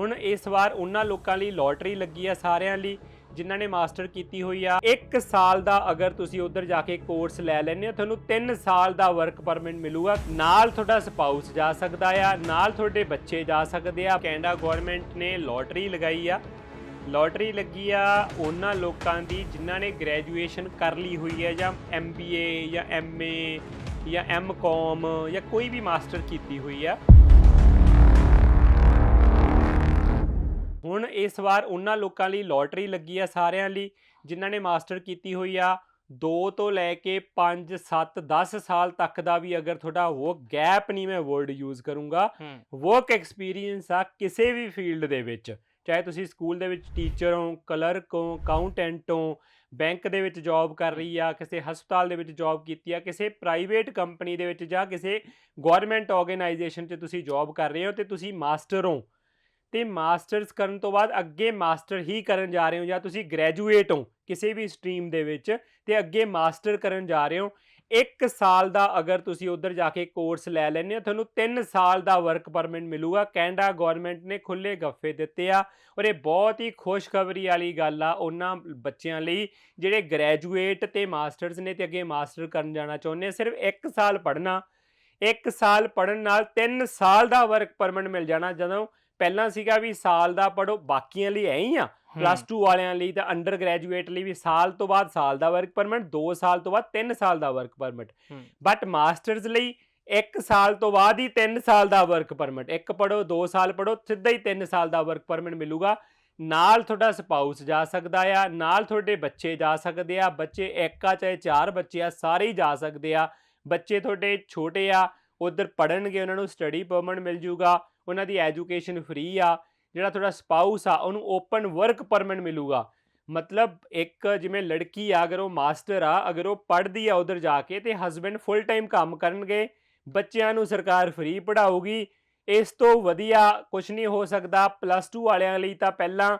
ਹੁਣ ਇਸ ਵਾਰ ਉਹਨਾਂ ਲੋਕਾਂ ਲਈ ਲੋਟਰੀ ਲੱਗੀ ਆ ਸਾਰਿਆਂ ਲਈ, ਜਿਨ੍ਹਾਂ ਨੇ ਮਾਸਟਰ ਕੀਤੀ ਹੋਈ ਆ। 1 ਸਾਲ ਦਾ ਅਗਰ ਤੁਸੀਂ ਉਧਰ ਜਾ ਕੇ ਕੋਰਸ ਲੈ ਲੈਂਦੇ ਹੋ, ਤੁਹਾਨੂੰ 3 ਸਾਲ ਦਾ ਵਰਕ ਪਰਮਿਟ ਮਿਲੂਗਾ। ਨਾਲ ਤੁਹਾਡਾ ਸਪਾਊਸ ਜਾ ਸਕਦਾ ਆ, ਨਾਲ ਤੁਹਾਡੇ ਬੱਚੇ ਜਾ ਸਕਦੇ ਆ। ਕੈਨੇਡਾ ਗਵਰਨਮੈਂਟ ਨੇ ਲੋਟਰੀ ਲਗਾਈ ਆ। ਲੋਟਰੀ ਲੱਗੀ ਆ ਉਹਨਾਂ ਲੋਕਾਂ ਦੀ, ਜਿਨ੍ਹਾਂ ਨੇ ਗ੍ਰੈਜੂਏਸ਼ਨ ਕਰ ਲਈ ਹੋਈ ਹੈ ਜਾਂ ਐਮਬੀਏ ਜਾਂ ਐਮਏ ਜਾਂ ਐਮਕਾਮ ਜਾਂ ਕੋਈ ਵੀ ਮਾਸਟਰ ਕੀਤੀ ਹੋਈ ਆ। ਹੁਣ ਇਸ ਵਾਰ ਉਹਨਾਂ ਲੋਕਾਂ ਲਈ ਲੋਟਰੀ ਲੱਗੀ ਆ ਸਾਰਿਆਂ ਲਈ ਜਿਨ੍ਹਾਂ ਨੇ ਮਾਸਟਰ ਕੀਤੀ ਹੋਈ ਆ। 2 ਤੋਂ ਲੈ ਕੇ 5 7 10 ਸਾਲ ਤੱਕ ਦਾ ਵੀ ਅਗਰ ਤੁਹਾਡਾ ਉਹ ਗੈਪ ਨਹੀਂ ਮੈਂ ਵਰਡ ਯੂਜ਼ ਕਰੂੰਗਾ। ਵਰਕ ਐਕਸਪੀਰੀਅੰਸ ਆ ਕਿਸੇ ਵੀ ਫੀਲਡ ਦੇ ਵਿੱਚ ਚਾਹੇ ਤੁਸੀਂ ਸਕੂਲ ਦੇ ਵਿੱਚ ਟੀਚਰ ਹੋ ਕਲਰਕ ਹੋ ਅਕਾਊਂਟੈਂਟ ਹੋ ਬੈਂਕ ਦੇ ਵਿੱਚ ਜੌਬ ਕਰ ਰਹੀ ਆ ਕਿਸੇ ਹਸਪਤਾਲ ਦੇ ਵਿੱਚ ਜੌਬ ਕੀਤੀ ਆ ਕਿਸੇ ਪ੍ਰਾਈਵੇਟ ਕੰਪਨੀ ਦੇ ਵਿੱਚ ਜਾਂ ਕਿਸੇ ਗਵਰਨਮੈਂਟ ਆਰਗੇਨਾਈਜੇਸ਼ਨ 'ਚ ਤੁਸੀਂ ਜੌਬ ਕਰ ਰਹੇ ਹੋ ਤੇ ਤੁਸੀਂ ਮਾਸਟਰ ਹੋ। ਤੇ ਮਾਸਟਰਸ ਕਰਨ ਤੋਂ ਬਾਅਦ ਅੱਗੇ ਮਾਸਟਰ ਹੀ ਕਰਨ ਜਾ ਰਹੇ ਹੋ ਜਾਂ ਤੁਸੀਂ ਗ੍ਰੈਜੂਏਟ ਹੋ ਕਿਸੇ ਵੀ ਸਟਰੀਮ ਦੇ ਵਿੱਚ ਤੇ ਅੱਗੇ ਮਾਸਟਰ ਕਰਨ ਜਾ ਰਹੇ ਹੋ 1 ਸਾਲ ਦਾ ਅਗਰ ਤੁਸੀਂ ਉਧਰ ਜਾ ਕੇ ਕੋਰਸ ਲੈ ਲੈਂਦੇ ਹੋ, ਤੁਹਾਨੂੰ 3 ਸਾਲ ਦਾ ਵਰਕ ਪਰਮਿਟ ਮਿਲੂਗਾ। ਕੈਨੇਡਾ ਗਵਰਨਮੈਂਟ ਨੇ ਖੁੱਲੇ ਗੱਫੇ ਦਿੱਤੇ ਆ ਔਰ ਇਹ ਬਹੁਤ ਹੀ ਖੁਸ਼ਖਬਰੀ ਵਾਲੀ ਗੱਲ ਆ ਉਹਨਾਂ ਬੱਚਿਆਂ ਲਈ ਜਿਹੜੇ ਗ੍ਰੈਜੂਏਟ ਤੇ ਮਾਸਟਰਸ ਨੇ ਤੇ ਅੱਗੇ ਮਾਸਟਰ ਕਰਨ ਜਾਣਾ ਚਾਹੁੰਦੇ ਸਿਰਫ 1 ਸਾਲ ਪੜ੍ਹਨਾ। 1 ਸਾਲ ਪੜਨ ਨਾਲ 3 ਸਾਲ ਦਾ ਵਰਕ ਪਰਮਿਟ ਮਿਲ ਜਾਣਾ ਜਦੋਂ ਪਹਿਲਾਂ ਸੀਗਾ ਵੀ ਸਾਲ ਦਾ ਪੜੋ ਬਾਕੀਆਂ ਲਈ ਐ ਹੀ ਆ। ਪਲੱਸ 2 ਵਾਲਿਆਂ ਲਈ ਤਾਂ ਅੰਡਰ ਗ੍ਰੈਜੂਏਟ ਲਈ ਵੀ ਸਾਲ ਤੋਂ ਬਾਅਦ ਸਾਲ ਦਾ ਵਰਕ ਪਰਮਿਟ 2 ਸਾਲ ਤੋਂ ਬਾਅਦ 3 ਸਾਲ ਦਾ ਵਰਕ ਪਰਮਿਟ। ਬਟ ਮਾਸਟਰਸ ਲਈ 1 ਸਾਲ ਤੋਂ ਬਾਅਦ ਹੀ 3 ਸਾਲ ਦਾ ਵਰਕ ਪਰਮਿਟ ਇੱਕ ਪੜੋ 2 ਸਾਲ ਪੜੋ ਸਿੱਧਾ ਹੀ 3 ਸਾਲ ਦਾ ਵਰਕ ਪਰਮਿਟ ਮਿਲੂਗਾ। ਨਾਲ ਤੁਹਾਡਾ ਸਪਾਊਸ ਜਾ ਸਕਦਾ ਆ ਨਾਲ ਤੁਹਾਡੇ ਬੱਚੇ ਜਾ ਸਕਦੇ ਆ ਬੱਚੇ ਇੱਕ ਆ ਚਾਹੇ ਚਾਰ ਬੱਚੇ ਆ ਸਾਰੇ ਹੀ ਜਾ ਸਕਦੇ ਆ। ਬੱਚੇ ਤੁਹਾਡੇ ਛੋਟੇ ਆ ਉਧਰ ਪੜਨਗੇ ਉਹਨਾਂ ਨੂੰ ਸਟੱਡੀ ਪਰਮਿਟ ਮਿਲ ਜੂਗਾ। ਉਹਨਾਂ ਦੀ ਐਜੂਕੇਸ਼ਨ ਫ੍ਰੀ ਆ, ਜਿਹੜਾ ਤੁਹਾਡਾ ਸਪਾਊਸ ਆ, ਉਹਨੂੰ ਓਪਨ ਵਰਕ ਪਰਮਿਟ ਮਿਲੂਗਾ। ਮਤਲਬ ਇੱਕ ਜਿਵੇਂ ਲੜਕੀ ਆ, ਅਗਰ ਉਹ ਮਾਸਟਰ ਆ, ਅਗਰ ਉਹ ਪੜ੍ਹਦੀ ਆ ਉਧਰ ਜਾ ਕੇ ਤੇ ਹਸਬੰਡ ਫੁੱਲ ਟਾਈਮ ਕੰਮ ਕਰਨਗੇ, ਬੱਚਿਆਂ ਨੂੰ ਸਰਕਾਰ ਫ੍ਰੀ ਪੜਾਊਗੀ ਇਸ ਤੋਂ ਵਧੀਆ ਕੁਝ ਨਹੀਂ ਹੋ ਸਕਦਾ। ਪਲੱਸ 2 ਵਾਲਿਆਂ ਲਈ ਤਾਂ ਪਹਿਲਾਂ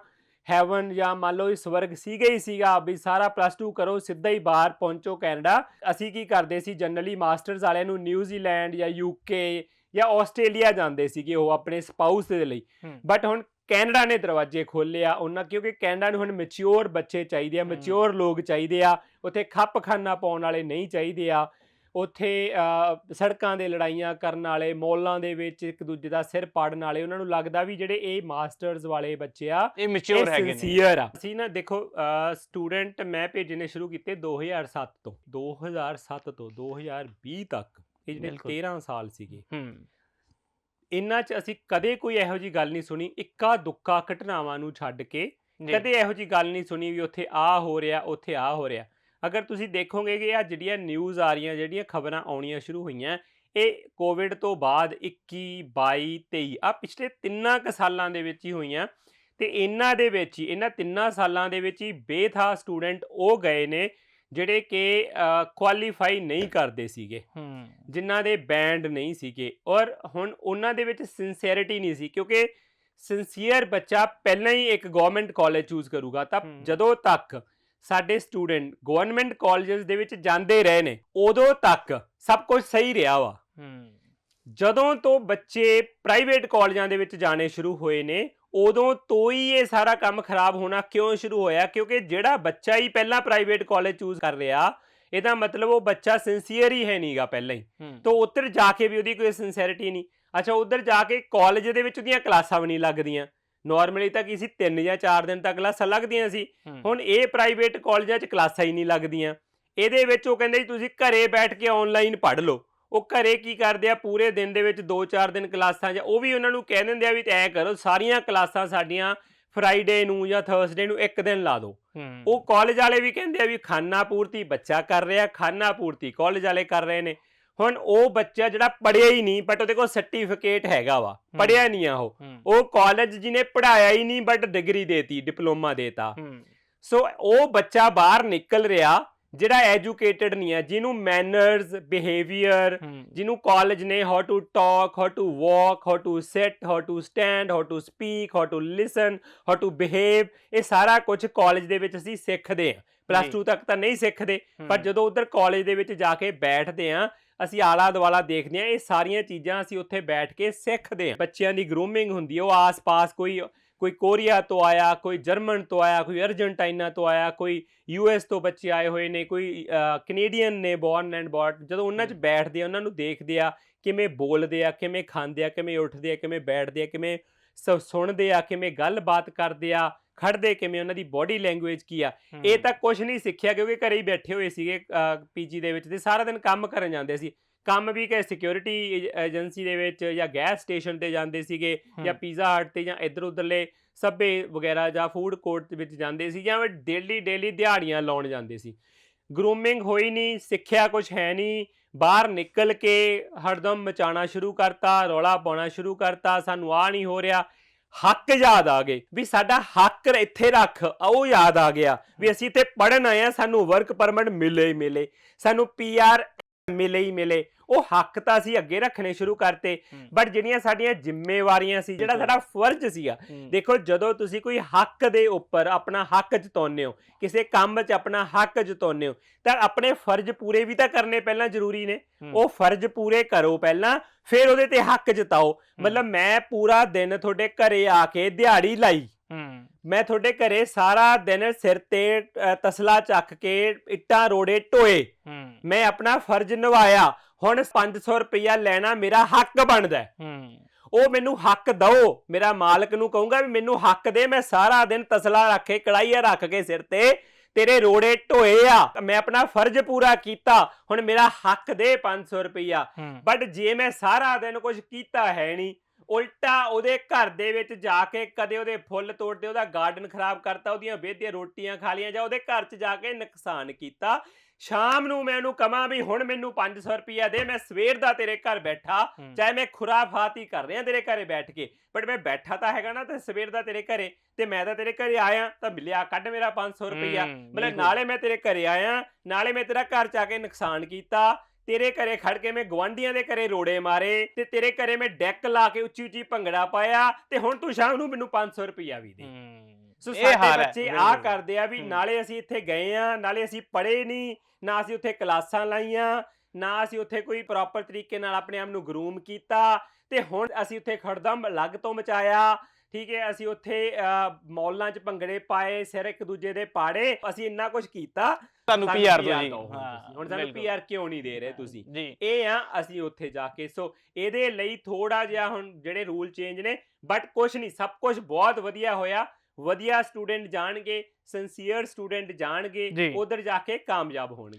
ਹੈਵਨ ਜਾਂ ਮੰਨ ਲਓ ਇਸ ਵਰਗ ਸੀਗਾ ਹੀ ਸੀਗਾ, ਵੀ ਸਾਰਾ ਪਲੱਸ 2 ਕਰੋ, ਸਿੱਧਾ ਹੀ ਬਾਹਰ ਪਹੁੰਚੋ ਕੈਨੇਡਾ। ਅਸੀਂ ਕੀ ਕਰਦੇ ਸੀ ਜਨਰਲੀ ਮਾਸਟਰਸ ਵਾਲਿਆਂ ਨੂੰ ਨਿਊਜ਼ੀਲੈਂਡ ਜਾਂ ਯੂਕੇ ਜਾਂ ਆਸਟ੍ਰੇਲੀਆ ਜਾਂਦੇ ਸੀਗੇ ਉਹ ਆਪਣੇ ਸਪਾਊਸ ਦੇ ਲਈ। ਬਟ ਹੁਣ ਕੈਨੇਡਾ ਨੇ ਦਰਵਾਜ਼ੇ ਖੋਲ੍ਹੇ ਆ ਉਹਨਾਂ ਕਿਉਂਕਿ ਕੈਨੇਡਾ ਨੂੰ ਹੁਣ ਮੈਚੁਰ ਬੱਚੇ ਚਾਹੀਦੇ ਆ ਹੂੰ। ਮੈਚੁਰ ਲੋਕ ਚਾਹੀਦੇ ਆ ਉੱਥੇ ਖੱਪ ਖਾਨਾ ਪਾਉਣ ਵਾਲੇ ਨਹੀਂ ਚਾਹੀਦੇ ਆ। ਉੱਥੇ ਸੜਕਾਂ ਦੇ ਲੜਾਈਆਂ ਕਰਨ ਵਾਲੇ ਮੌਲਾਂ ਦੇ ਵਿੱਚ ਇੱਕ ਦੂਜੇ ਦਾ ਸਿਰ ਪਾੜਨ ਵਾਲੇ ਉਹਨਾਂ ਨੂੰ ਲੱਗਦਾ ਵੀ ਜਿਹੜੇ ਇਹ ਮਾਸਟਰਸ ਵਾਲੇ ਬੱਚੇ ਆ ਇਹ ਮੈਚੁਰ ਹੈਗੇ ਨੇ। ਸਿੰਸੀਅਰ ਆ। ਅਸੀਂ ਨਾ ਦੇਖੋ ਸਟੂਡੈਂਟ ਮੈਂ ਭੇਜਣੇ ਸ਼ੁਰੂ ਕੀਤੇ 2007 ਤੋਂ 2007 ਤੋਂ 2020 ਤੱਕ। ਇਹ ਜਿਹੜੇ ਬਿਲਕੁਲ। 13 ਸਾਲ ਸੀਗੇ ਹੂੰ ਇਹਨਾਂ 'ਚ ਅਸੀਂ ਕਦੇ ਕੋਈ ਇਹੋ ਜੀ ਗੱਲ ਨਹੀਂ ਸੁਣੀ ਇੱਕਾ ਦੁੱਕਾ ਘਟਨਾਵਾਂ ਨੂੰ ਛੱਡ ਕੇ ਜੀ। ਕਦੇ ਇਹੋ ਜੀ ਗੱਲ ਨਹੀਂ ਸੁਣੀ ਵੀ ਉੱਥੇ ਆ ਹੋ ਰਿਹਾ ਉੱਥੇ ਆ ਹੋ ਰਿਹਾ ਅਗਰ ਤੁਸੀਂ ਦੇਖੋਗੇ ਕਿ ਆ ਜਿਹੜੀਆਂ ਨਿਊਜ਼ ਆ ਰਹੀਆਂ ਜਿਹੜੀਆਂ ਖਬਰਾਂ ਆਉਣੀਆਂ ਸ਼ੁਰੂ ਹੋਈਆਂ ਇਹ ਕੋਵਿਡ ਤੋਂ ਬਾਅਦ 21 22 23 ਆ ਪਿਛਲੇ ਤਿੰਨਾਂ ਕ ਸਾਲਾਂ ਦੇ ਵਿੱਚ ਹੀ ਹੋਈਆਂ ਤੇ ਇਹਨਾਂ ਦੇ ਵਿੱਚ ਹੀ ਇਹਨਾਂ ਤਿੰਨਾਂ ਸਾਲਾਂ ਦੇ ਵਿੱਚ ਹੀ ਬੇਥਾ ਸਟੂਡੈਂਟ ਉਹ ਗਏ ਨੇ ਜਿਹੜੇ ਕਿ ਕੁਆਲੀਫਾਈ ਨਹੀਂ ਕਰਦੇ ਸੀਗੇ। ਹੂੰ। ਜਿਨ੍ਹਾਂ ਦੇ ਬੈਂਡ ਨਹੀਂ ਸੀਗੇ। ਔਰ ਹੁਣ ਉਹਨਾਂ ਦੇ ਵਿੱਚ ਸਿੰਸੀਅਰਿਟੀ ਨਹੀਂ ਸੀ ਕਿਉਂਕਿ ਸਿੰਸੀਅਰ ਬੱਚਾ ਪਹਿਲਾਂ ਹੀ ਇੱਕ ਗਵਰਨਮੈਂਟ ਕਾਲਜ ਚੂਜ਼ ਕਰੂਗਾ। ਤਾਂ। ਜਦੋਂ ਤੱਕ ਸਾਡੇ ਸਟੂਡੈਂਟ ਗਵਰਨਮੈਂਟ ਕਾਲਜਸ ਦੇ ਵਿੱਚ ਜਾਂਦੇ ਰਹੇ ਨੇ ਉਦੋਂ ਤੱਕ ਸਭ ਕੁਝ ਸਹੀ ਰਿਹਾ ਵਾ। ਹੂੰ। ਜਦੋਂ ਤੋਂ ਬੱਚੇ ਪ੍ਰਾਈਵੇਟ ਕਾਲਜਾਂ ਦੇ ਵਿੱਚ ਜਾਣੇ ਸ਼ੁਰੂ ਹੋਏ ਨੇ ਉਦੋਂ ਤੋਂ ਹੀ ਇਹ ਸਾਰਾ ਕੰਮ ਖਰਾਬ ਹੋਣਾ ਕਿਉਂ ਸ਼ੁਰੂ ਹੋਇਆ? ਕਿਉਂਕਿ ਜਿਹੜਾ ਬੱਚਾ ਹੀ ਪਹਿਲਾਂ ਪ੍ਰਾਈਵੇਟ ਕਾਲਜ ਚੂਜ਼ ਕਰ ਰਿਹਾ ਇਹਦਾ ਮਤਲਬ ਉਹ ਬੱਚਾ ਸਿੰਸੀਅਰ ਹੀ ਹੈ ਨਹੀਂਗਾ ਪਹਿਲਾਂ ਹੀ। ਤੋ ਉੱਧਰ ਜਾ ਕੇ ਵੀ ਉਹਦੀ ਕੋਈ ਸਿੰਸੀਅਰਿਟੀ ਨਹੀਂ। ਅੱਛਾ ਉੱਧਰ ਜਾ ਕੇ ਕਾਲਜ ਦੇ ਵਿੱਚ ਉਹਦੀਆਂ ਕਲਾਸਾਂ ਵੀ ਨਹੀਂ ਲੱਗਦੀਆਂ। ਨਾਰਮਲੀ ਤਾਂ ਕੀ ਸੀ 3 ਜਾਂ 4 ਦਿਨ ਤੱਕ ਕਲਾਸਾਂ ਲੱਗਦੀਆਂ ਸੀ। ਹੁਣ ਇਹ ਪ੍ਰਾਈਵੇਟ ਕਾਲਜਾਂ 'ਚ ਕਲਾਸਾਂ ਹੀ ਨਹੀਂ ਲੱਗਦੀਆਂ। ਇਹਦੇ ਵਿੱਚ ਉਹ ਕਹਿੰਦੇ ਜੀ ਤੁਸੀਂ ਘਰੇ ਬੈਠ ਕੇ ਆਨਲਾਈਨ ਪੜ੍ਹ ਲਓ। ਉਹ ਘਰੇ ਕੀ ਕਰਦੇ ਆ? ਪੂਰੇ ਦਿਨ ਦੇ ਵਿੱਚ 2-4 ਦਿਨ ਕਲਾਸਾਂ ਜਾਂ ਉਹ ਵੀ ਉਹਨਾਂ ਨੂੰ ਕਹਿ ਦਿੰਦੇ ਆ ਵੀ ਐ ਕਰੋ ਸਾਰੀਆਂ ਕਲਾਸਾਂ ਸਾਡੀਆਂ ਫਰਾਈਡੇ ਨੂੰ ਜਾਂ ਥਰਸਡੇ ਨੂੰ ਇੱਕ ਦਿਨ ਲਾ ਦਿਓ। ਉਹ ਕਾਲਜ ਵਾਲੇ ਵੀ ਕਹਿੰਦੇ ਆ ਵੀ ਖਾਨਾ ਪੂਰਤੀ ਬੱਚਾ ਕਰ ਰਿਹਾ ਖਾਨਾ ਪੂਰਤੀ ਕਾਲਜ ਵਾਲੇ ਕਰ ਰਹੇ ਨੇ। ਹੁਣ ਉਹ ਬੱਚਾ ਜਿਹੜਾ ਪੜਿਆ ਹੀ ਨਹੀਂ ਬਟ ਉਹਦੇ ਕੋਲ ਸਰਟੀਫਿਕੇਟ ਹੈਗਾ ਵਾ ਪੜਿਆ ਨਹੀਂ ਆ ਉਹ। ਉਹ ਕਾਲਜ ਜਿਹਨੇ ਪੜਾਇਆ ਹੀ ਨਹੀਂ ਬਟ ਡਿਗਰੀ ਦੇਤੀ ਡਿਪਲੋਮਾ ਦੇਤਾ। ਸੋ ਉਹ ਬੱਚਾ ਬਾਹਰ ਨਿਕਲ ਰਿਹਾ ਜਿਹੜਾ ਐਜੂਕੇਟਿਡ ਨਹੀਂ ਹੈ ਜਿਹਨੂੰ ਮੈਨਰਸ ਬਿਹੇਵੀਅਰ ਹੂੰ। ਜਿਹਨੂੰ ਕਾਲਜ ਨੇ how to talk how to walk how to sit how to stand how to speak how to listen how to behave ਇਹ ਸਾਰਾ ਕੁਝ ਕਾਲਜ ਦੇ ਵਿੱਚ ਅਸੀਂ ਸਿੱਖਦੇ ਹਾਂ। ਪਲੱਸ ਜੀ। 2 ਤੱਕ ਤਾਂ ਨਹੀਂ ਸਿੱਖਦੇ ਪਰ ਜਦੋਂ ਉਧਰ ਕਾਲਜ ਦੇ ਵਿੱਚ ਜਾ ਕੇ ਬੈਠਦੇ ਆ ਅਸੀਂ ਆਲਾ ਦੁਆਲਾ ਦੇਖਦੇ ਆ ਇਹ ਸਾਰੀਆਂ ਚੀਜ਼ਾਂ ਅਸੀਂ ਉੱਥੇ ਬੈਠ ਕੇ ਸਿੱਖਦੇ ਆ ਬੱਚਿਆਂ ਦੀ ਗਰੂਮਿੰਗ ਹੁੰਦੀ ਹੈ ਉਹ ਆਸ-ਪਾਸ ਕੋਈ ਕੋਈ ਕੋਰੀਆ ਤੋਂ ਆਇਆ ਕੋਈ ਜਰਮਨ ਤੋਂ ਆਇਆ ਕੋਈ ਅਰਜਨਟਾਈਨਾ ਤੋਂ ਆਇਆ ਕੋਈ ਯੂਐਸ ਤੋਂ ਬੱਚੇ ਆਏ ਹੋਏ ਨੇ ਕੋਈ ਕੈਨੇਡੀਅਨ ਨੇ ਬੌਰਨ ਐਂਡ ਬੌਟ ਜਦੋਂ ਉਹਨਾਂ 'ਚ। ਬੈਠਦੇ ਆ ਉਹਨਾਂ ਨੂੰ ਦੇਖਦੇ ਆ ਕਿਵੇਂ ਬੋਲਦੇ ਆ ਕਿਵੇਂ ਖਾਂਦੇ ਆ ਕਿਵੇਂ ਉੱਠਦੇ ਆ ਕਿਵੇਂ ਬੈਠਦੇ ਆ ਕਿਵੇਂ ਸੁਣਦੇ ਆ ਕਿਵੇਂ ਗੱਲਬਾਤ ਕਰਦੇ ਆ ਖੜਦੇ ਕਿਵੇਂ ਉਹਨਾਂ ਦੀ ਬਾਡੀ ਲੈਂਗੁਏਜ ਕੀ ਆ। ਇਹ ਤਾਂ ਕੁਝ ਨਹੀਂ ਸਿੱਖਿਆ ਕਿਉਂਕਿ ਘਰੇ ਹੀ ਬੈਠੇ ਹੋਏ ਸੀਗੇ ਪੀਜੀ ਦੇ ਵਿੱਚ ਤੇ ਸਾਰਾ ਦਿਨ ਕੰਮ ਕਰਨ ਜਾਂਦੇ ਸੀ। ਕੰਮ ਵੀ ਕਿ ਸਿਕਿਉਰਿਟੀ ਏਜੰਸੀ ਦੇ ਵਿੱਚ ਜਾਂ ਗੈਸ ਸਟੇਸ਼ਨ ਤੇ ਜਾਂਦੇ ਸੀਗੇ ਜਾਂ ਪੀਜ਼ਾ ਹਟ ਤੇ ਜਾਂ ਇੱਧਰ ਉੱਧਰਲੇ ਸੱਬੇ ਵਗੈਰਾ ਜਾਂ ਫੂਡ ਕੋਰਟ ਦੇ ਵਿੱਚ ਜਾਂਦੇ ਸੀ ਜਾਂ ਡੇਲੀ ਡੇਲੀ ਦਿਹਾੜੀਆਂ ਲਾਉਣ ਜਾਂਦੇ ਸੀ। ਗਰੂਮਿੰਗ ਹੋਈ ਨਹੀਂ ਸਿੱਖਿਆ ਕੁਝ ਹੈ ਨਹੀਂ ਬਾਹਰ ਨਿਕਲ ਕੇ ਹਰਦਮ ਮਚਾਣਾ ਸ਼ੁਰੂ ਕਰਤਾ ਰੌਲਾ ਪਾਉਣਾ ਸ਼ੁਰੂ ਕਰਤਾ ਸਾਨੂੰ ਆ ਨਹੀਂ ਹੋ ਰਿਹਾ। ਹੱਕ ਯਾਦ ਆ ਗਏ ਵੀ ਸਾਡਾ ਹੱਕ ਇੱਥੇ ਰੱਖ ਉਹ ਯਾਦ ਆ ਗਿਆ ਵੀ ਅਸੀਂ ਇੱਥੇ ਪੜਨ ਆਏ ਆ ਸਾਨੂੰ ਵਰਕ ਪਰਮਿਟ ਮਿਲੇ ਮਿਲੇ। ਸਾਨੂੰ ਪੀਆਰ ਮਿਲੇ ਹੀ ਮਿਲੇ। ਉਹ ਹੱਕ ਤਾਂ ਅਸੀਂ ਅੱਗੇ ਰੱਖਣੇ ਸ਼ੁਰੂ ਕਰਤੇ ਬਟ ਜਿਹੜੀਆਂ ਸਾਡੀਆਂ ਜ਼ਿੰਮੇਵਾਰੀਆਂ ਸੀ ਜਿਹੜਾ। ਸਾਡਾ ਫਰਜ਼ ਸੀਗਾ। ਦੇਖੋ ਜਦੋਂ ਤੁਸੀਂ ਕੋਈ ਹੱਕ ਦੇ ਉੱਪਰ ਆਪਣਾ ਹੱਕ ਜਤਾਉਂਦੇ ਹੋ ਕਿਸੇ ਕੰਮ 'ਚ ਆਪਣਾ ਹੱਕ ਜਤਾਉਂਦੇ ਹੋ ਤਾਂ ਆਪਣੇ ਫਰਜ਼ ਪੂਰੇ ਵੀ ਤਾਂ ਕਰਨੇ ਪਹਿਲਾਂ ਜ਼ਰੂਰੀ ਨੇ। ਉਹ ਫਰਜ਼ ਪੂਰੇ ਕਰੋ ਪਹਿਲਾਂ ਫਿਰ ਉਹਦੇ ਤੇ ਹੱਕ ਜਤਾਓ। ਮਤਲਬ ਮੈਂ ਪੂਰਾ ਦਿਨ ਤੁਹਾਡੇ ਘਰੇ ਆ ਕੇ ਦਿਹਾੜੀ ਲਾਈ। ਮੈਂ ਤੁਹਾਡੇ ਘਰੇ ਸਾਰਾ ਦਿਨ ਸਿਰ ਤੇ ਤਸਲਾ ਚੱਕ ਕੇ ਇੱਟਾਂ ਰੋੜੇ ਢੋਏ ਮੈਂ ਆਪਣਾ ਫਰਜ਼ ਨਿਭਾਇਆ। ਹੁਣ 500 ਰੁਪਇਆ ਲੈਣਾ ਮੇਰਾ ਹੱਕ ਬਣਦਾ। ਉਹ ਮੈਨੂੰ ਹੱਕ ਦਓ। ਮੇਰਾ ਮਾਲਕ ਨੂੰ ਕਹੂੰਗਾ ਵੀ ਮੈਨੂੰ ਹੱਕ ਦੇ ਮੈਂ ਸਾਰਾ ਦਿਨ ਤਸਲਾ ਰੱਖ ਕੇ ਕੜਾਈਆ ਰੱਖ ਕੇ ਸਿਰ ਤੇ ਤੇਰੇ ਰੋੜੇ ਢੋਏ ਆ। ਮੈਂ ਆਪਣਾ ਫਰਜ਼ ਪੂਰਾ ਕੀਤਾ। ਹੁਣ ਮੇਰਾ ਹੱਕ ਦੇ 500 ਰੁਪਇਆ। ਬਟ ਜੇ ਮੈਂ ਸਾਰਾ ਦਿਨ ਕੁਝ ਕੀਤਾ ਹੈ ਨਹੀਂ ਉਲਟਾ ਉਹਦੇ ਘਰ ਦੇ ਵਿੱਚ ਜਾ ਕੇ ਕਦੇ ਉਹਦੇ ਫੁੱਲ ਤੋੜਦੇ ਉਹਦਾ ਗਾਰਡਨ ਖਰਾਬ ਕਰਤਾ ਉਹਦੀਆਂ ਵੇਦੀਆਂ ਰੋਟੀਆਂ ਖਾ ਲੀਆਂ ਜਾਂ ਉਹਦੇ ਘਰ 'ਚ ਜਾ ਕੇ ਨੁਕਸਾਨ ਕੀਤਾ ਸ਼ਾਮ ਨੂੰ ਮੈਂ ਉਹਨੂੰ ਕਹਾਂ ਵੀ ਹੁਣ ਮੈਨੂੰ 500 ਰੁਪਇਆ ਦੇ ਮੈਂ ਸਵੇਰ ਦਾ ਤੇਰੇ ਘਰ ਬੈਠਾ। ਚਾਹੇ ਮੈਂ ਖੁਰਾਫਾਤ ਹੀ ਕਰ ਰਿਹਾ ਤੇਰੇ ਘਰੇ ਬੈਠ ਕੇ ਬਟ ਮੈਂ ਬੈਠਾ ਤਾਂ ਹੈਗਾ ਨਾ ਤੇ ਸਵੇਰ ਦਾ ਤੇਰੇ ਘਰੇ ਤੇ ਮੈਂ ਤਾਂ ਤੇਰੇ ਘਰੇ ਆਇਆ ਤਾਂ ਮਿਲਿਆ ਕੱਢ ਮੇਰਾ 500 ਰੁਪਇਆ ਮਤਲਬ। ਨਾਲੇ ਮੈਂ ਤੇਰੇ ਘਰੇ ਆਇਆ ਨਾਲੇ ਮੈਂ ਤੇਰਾ ਘਰ ਚ ਆ ਕੇ ਨੁਕਸਾਨ ਕੀਤਾ ਤੇਰੇ ਘਰੇ ਖੜ ਕੇ ਮੈਂ ਗਵਾਂਢੀਆਂ ਦੇ ਘਰੇ ਰੋੜੇ ਮਾਰੇ ਤੇ ਤੇਰੇ ਘਰੇ ਮੈਂ ਡੈਕ ਲਾ ਕੇ ਉੱਚੀ ਉੱਚੀ ਭੰਗੜਾ ਪਾਇਆ ਤੇ ਹੁਣ ਤੂੰ ਸ਼ਾਮ ਨੂੰ ਮੈਨੂੰ 500 ਰੁਪਇਆ ਵੀ ਦੇ ਸੋ ਸਾਡੇ ਬੱਚੇ ਆ। ਕਰਦੇ ਆ ਵੀ। ਨਾਲੇ ਅਸੀਂ ਇੱਥੇ ਗਏ ਆ ਨਾਲੇ ਅਸੀਂ ਪੜ੍ਹੇ ਨਹੀਂ ਨਾ ਅਸੀਂ ਉੱਥੇ ਕਲਾਸਾਂ ਲਾਈਆਂ ਨਾ ਅਸੀਂ ਉੱਥੇ ਕੋਈ ਪ੍ਰੋਪਰ ਤਰੀਕੇ ਨਾਲ ਆਪਣੇ ਆਪ ਨੂੰ ਗਰੂਮ ਕੀਤਾ ਤੇ ਹੁਣ ਅਸੀਂ ਉੱਥੇ ਖੜਦਮ ਲੱਗ ਤੋਂ ਮਚਾਇਆ ਠੀਕ ਹੈ ਅਸੀਂ ਉੱਥੇ ਮੌਲਾਂ 'ਚ ਭੰਗੜੇ ਪਾਏ ਸਿਰ ਇੱਕ ਦੂਜੇ ਦੇ ਪਾੜੇ ਅਸੀਂ ਇੰਨਾ ਕੁਝ ਕੀਤਾ ਤੁਹਾਨੂੰ ਪੀਆਰ PR ਦੋ ਜੀ ਦਿਓ ਹੁਣ ਹਾਂ, ਤੁਸੀਂ। ਹੁਣ ਸਾਨੂੰ ਬਿਲਕੁਲ। ਪੀਆਰ ਕਿਉਂ ਨਹੀਂ ਦੇ ਰਹੇ ਤੁਸੀਂ ਜੀ ਇਹ ਆ ਅਸੀਂ ਉੱਥੇ ਜਾ ਕੇ ਸੋ ਇਹਦੇ ਲਈ ਥੋੜਾ ਜਿਹਾ ਹੁਣ ਜਿਹੜੇ ਰੂਲ ਚੇਂਜ ਨੇ ਬਟ ਕੁਝ ਨਹੀਂ ਸਭ ਕੁਝ ਬਹੁਤ ਵਧੀਆ ਹੋਇਆ ਵਧੀਆ ਸਟੂਡੈਂਟ ਜਾਣਗੇ ਸਿੰਸੀਅਰ ਸਟੂਡੈਂਟ ਜਾਣਗੇ ਜੀ। ਉਧਰ ਜਾ ਕੇ ਕਾਮਯਾਬ ਹੋਣਗੇ